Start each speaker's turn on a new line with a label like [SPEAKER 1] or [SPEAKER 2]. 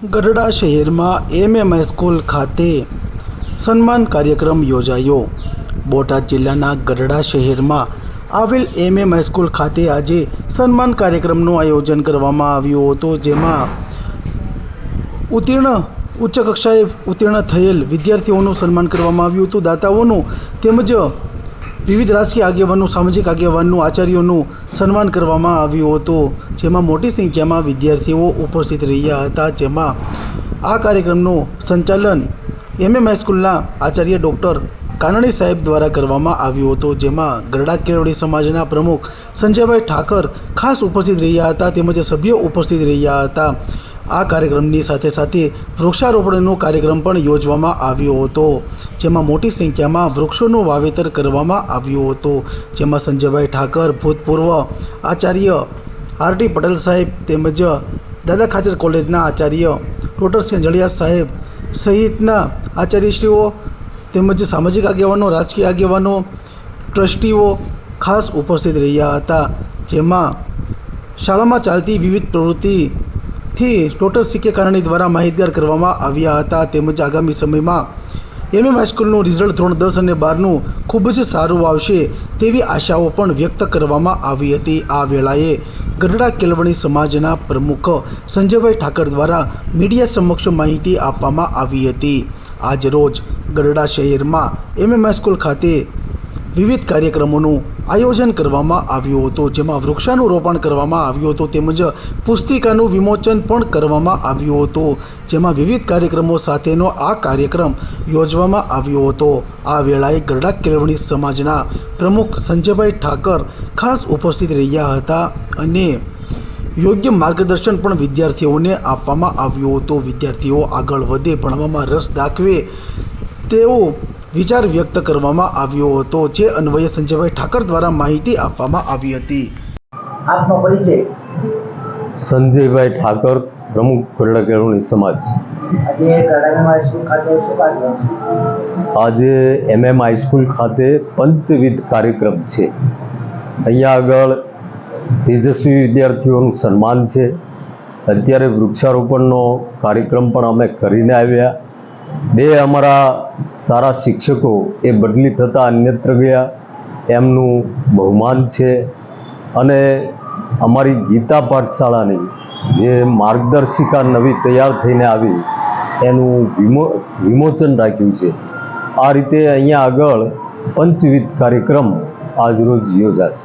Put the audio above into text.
[SPEAKER 1] ગઢડા શહેરમાં MM high school ખાતે સન્માન કાર્યક્રમ યોજાયો. બોટાદ જિલ્લાના ગઢડા શહેરમાં આવેલ એમએમ હાઈસ્કૂલ ખાતે આજે સન્માન કાર્યક્રમનું આયોજન કરવામાં આવ્યું હતું, જેમાં ઉત્તીર્ણ ઉચ્ચ કક્ષાએ ઉત્તીર્ણ થયેલ વિદ્યાર્થીઓનું સન્માન કરવામાં આવ્યું હતું. દાતાઓનું તેમજ વિવિધ રાજકીય આગેવાનો, સામાજિક આગેવાનનું આચાર્યોનું સન્માન કરવામાં આવ્યું હતું. જેમાં મોટી સંખ્યામાં વિદ્યાર્થીઓ ઉપસ્થિત રહ્યા હતા. જેમાં આ કાર્યક્રમનું સંચાલન એમએમ હાઈસ્કૂલના આચાર્ય ડૉક્ટર કાનણી સાહેબ દ્વારા કરવામાં આવ્યું હતું. જેમાં ગરડા કેળવણી સમાજના પ્રમુખ સંજયભાઈ ઠાકર ખાસ ઉપસ્થિત રહ્યા હતા. તેમજ સભ્યો ઉપસ્થિત રહ્યા હતા. આ કાર્યક્રમની સાથે સાથે વૃક્ષારોપણનો કાર્યક્રમ પણ યોજવામાં આવ્યો હતો, જેમાં મોટી સંખ્યામાં વૃક્ષોનું વાવેતર કરવામાં આવ્યું હતું. જેમાં સંજયભાઈ ઠાકર, ભૂતપૂર્વ આચાર્ય આર ટી પટેલ સાહેબ તેમજ દાદા ખાચર કોલેજના આચાર્ય ડૉક્ટર સેંજળિયા સાહેબ સહિતના આચાર્યશ્રીઓ તેમજ સામાજિક આગેવાનો, રાજકીય આગેવાનો, ટ્રસ્ટીઓ ખાસ ઉપસ્થિત રહ્યા હતા. જેમાં શાળામાં ચાલતી વિવિધ પ્રવૃત્તિથી ટોટલ સી કે કારણી દ્વારા માહિતગાર કરવામાં આવ્યા હતા. તેમજ આગામી સમયમાં એમએમ હાઈસ્કૂલનું રિઝલ્ટ ધોરણ દસ અને બારનું ખૂબ જ સારું આવશે તેવી આશાઓ પણ વ્યક્ત કરવામાં આવી હતી. આ વેળાએ ગઢડા કેળવણી સમાજના પ્રમુખ સંજયભાઈ ઠાકર દ્વારા મીડિયા સમક્ષ માહિતી આપવામાં આવી હતી. આજરોજ ગઢડા શહેરમાં એમએમ હાઈસ્કૂલ ખાતે વિવિધ કાર્યક્રમોનું આયોજન કરવામાં આવ્યું હતું, જેમાં વૃક્ષાનું રોપણ કરવામાં આવ્યું હતું, તેમજ પુસ્તિકાનું વિમોચન પણ કરવામાં આવ્યું હતું, જેમાં વિવિધ કાર્યક્રમો સાથેનો આ કાર્યક્રમ યોજવામાં આવ્યો હતો. આ વેળાએ ગરડા કેળવણી સમાજના પ્રમુખ સંજયભાઈ ઠાકર ખાસ ઉપસ્થિત રહ્યા હતા અને યોગ્ય માર્ગદર્શન પણ વિદ્યાર્થીઓને આપવામાં આવ્યું હતું. વિદ્યાર્થીઓ આગળ વધે, ભણવામાં રસ દાખવે તેવો વિચાર વ્યક્ત કરવામાં આવ્યો હતો જે અન્વયે સંજયભાઈ ઠાકર દ્વારા માહિતી આપવામાં આવી હતી.
[SPEAKER 2] આપનો પરિચય.
[SPEAKER 3] સંજયભાઈ ઠાકર પ્રમુખ ગરડા કેળવણી સમાજ.
[SPEAKER 2] આજે એમ એમ ખાતે શું કાર્યક્રમ છે?
[SPEAKER 3] આજે એમએમ હાઈસ્કૂલ ખાતે પંચવિધ કાર્યક્રમ છે. અહીંયા આગળ તેજસ્વી વિદ્યાર્થીઓનું સન્માન છે. અત્યારે વૃક્ષારોપણનો કાર્યક્રમ પણ અમે કરીને આવ્યા. બે અમારા સારા શિક્ષકો એ બદલી થતાં અન્યત્ર ગયા. એમનું બહુમાન છે અને અમારી ગીતા પાઠશાળાની જે માર્ગદર્શિકા નવી તૈયાર થઈને આવી, એનું વિમો, વિમોચન રાખ્યું છે. આ રીતે અહીંયા આગળ પંચવિધ કાર્યક્રમ આજરોજ યોજાશે.